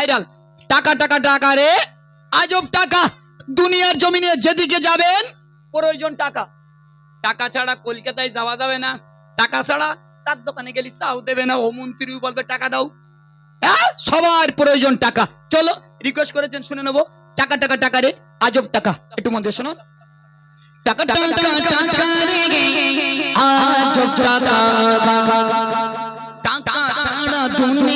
Viral. টাকা টাকা টাকা রে। আজব টাকা। দুনিয়ার জমিনে যেদিকে যাবেন, প্রয়োজন টাকা। টাকা ছাড়া কলকাতায় যাওয়া যাবে না। টাকা ছাড়া তার দোকানে গেলি চাও দেবে না। ও মন্ত্রী বলবে, টাকা দাও। হ্যাঁ সবার প্রয়োজন টাকা। চলো রিকোয়েস্ট করেছেন, শুনে নেব। টাকা টাকা টাকা রে। আজব টাকা। একটু মন দিয়ে শোনো। টাকা টাকা টাকা রে। আজব টাকা। টাকা ছাড়া দুনিয়াটা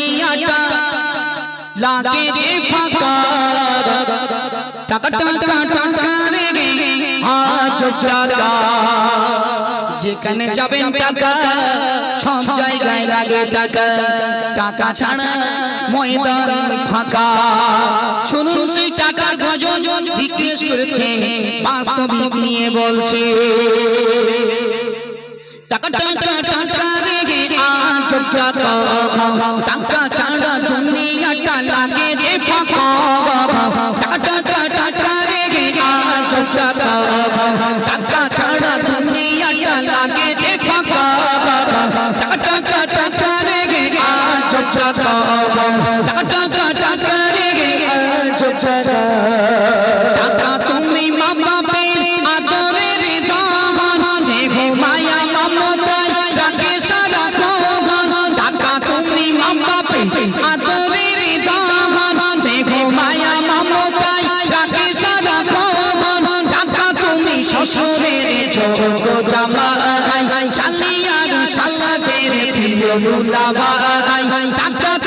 যেখানে যাবেন টাকা সব জায়গায় লাগে টাকা টাকা ছাড়া ময়দান ফাঁকা শুনুন সেই টাকার গজন বিক্রেশ করেছে, বাস্তবিক নিয়ে বলছে। টাকা টাকা টাকা রে টাকা ছাড়া দুনিয়াটা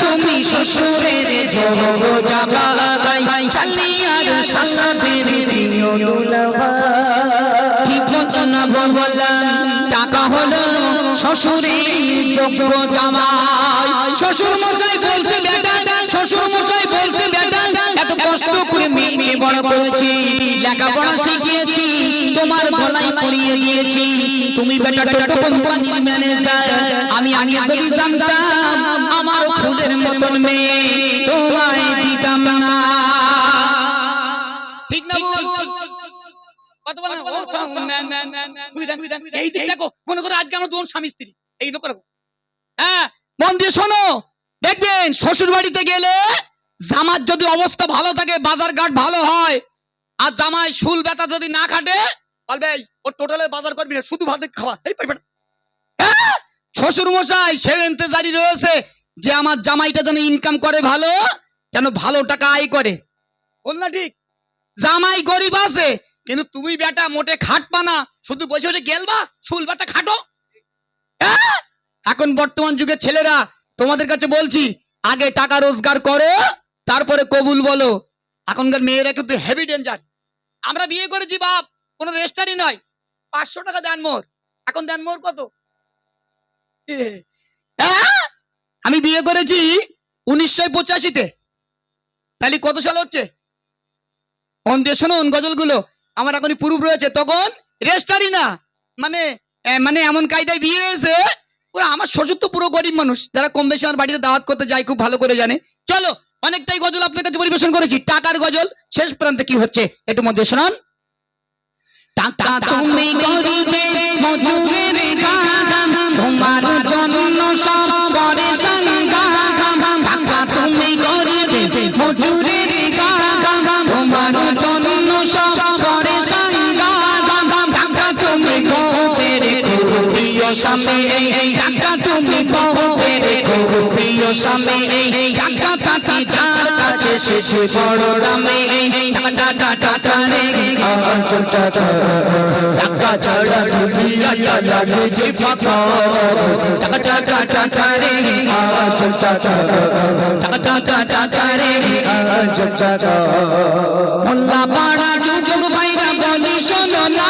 তুমি শ্বশুরের টাকা শ্বশুরের শ্বশুর মশাই বলছে, বেটা শ্বশুর মশাই বলছে, বেটা, এত কষ্ট করে মেয়েকে বড় করেছি, লেখাপড়া শিখিয়েছি, তোমার গলায় পরিয়ে দিয়েছি। তুমি বেটা কোম্পানির ম্যানেজার আমি আগে যদি জানতাম আমার ফুলের মতন মেয়ে তোমায় দিতাম না। ঠিক না বল এই দিক দেখো মনে করো আজকে আমরা দুজন স্বামী স্ত্রী। এই লোক রাখো হ্যাঁ। মন দিয়ে শোনো। দেখবেন শ্বশুর বাড়িতে গেলে জামার যদি অবস্থা ভালো থাকে বাজার ঘাট ভালো হয় আর জামাই শুল ব্যথা যদি না খাটে বলবে ও টোটালে বাজার করবি না শুধু ভাত খাওয়া। এই পাইবে শ্বশুর মশাই সে জারি রয়েছে যে আমার জামাইটা যেন ইনকাম করে ভালো, যেন ভালো টাকা আয় করে। বল না ঠিক? জামাই গরিব আছে, কিন্তু তুমি বেটা মোটে খাটবা না, শুধু বসে বসে গেলবা শুল বাতা খাটো। হ্যাঁ? এখন বর্তমান যুগের ছেলেরা, তোমাদের কাছে বলছি, আগে টাকা রোজগার করো, তারপরে কবুল বলো। এখনকার মেয়েরা কিন্তু হেভি ডেঞ্জার আমরা বিয়ে করেছি বাপ, কোনো রেস্টারই নয় পাঁচশো টাকা দেন মোর। এখন দেন মোর কত? আমি বিয়ে করেছি উনিশশো পঁচাশিতে। তাহলে কত সাল হচ্ছে? মন দিয়ে গজলগুলো। আমার এখনই প্রুফ রয়েছে। তখন রেস্টারই না। মানে মানে এমন কায়দায় বিয়ে হয়েছে, পুরো আমার শ্বশুর তো পুরো গরিব মানুষ। যারা কম বেশি আমার বাড়িতে দাওয়াত করতে যায়, খুব ভালো করে জানে। চলো, অনেকটাই গজল আপনার কাছে পরিবেশন করেছি। টাকার গজল, শেষ প্রান্তে কি হচ্ছে, একটু মধ্যে শোনান। টাকা তুমি গরিবের মজুরের গাগাম তোমার জন্য সব করে সংগ্রাম। টাকা তুমি গরিবের মজুরের প্রিয় স্বামী টাকা তুমি বহুতের শেষে বড় দামে টাকা টাকা রে টাকা ছাড়া দুনিয়াটা লাগে যে ফাঁকা টাকা টাকা টাকা রে আজ টাকা টাকা টাকা টাকা রে আজ টাকা মোল্লা পাড়া যুবক ভাইরা বলি শোনো না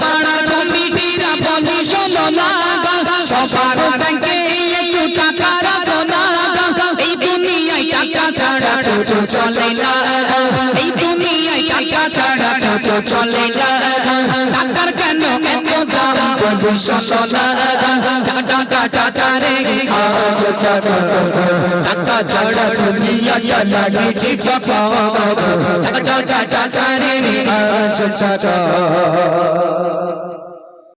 পাড়ার কমিটিরা বলি শোনো না সবার ব্যাংকে টোটো চলে না। এই দুনিয়ায় টাকা ছাড়া টোটো চলে না। টাকার কেন এত দাম বলি শোনো না। টাকা টাকা টাকা ছাড়া দুনিয়াটা লাগে যে টাকা টাকা টাকা রে। আজ টাকা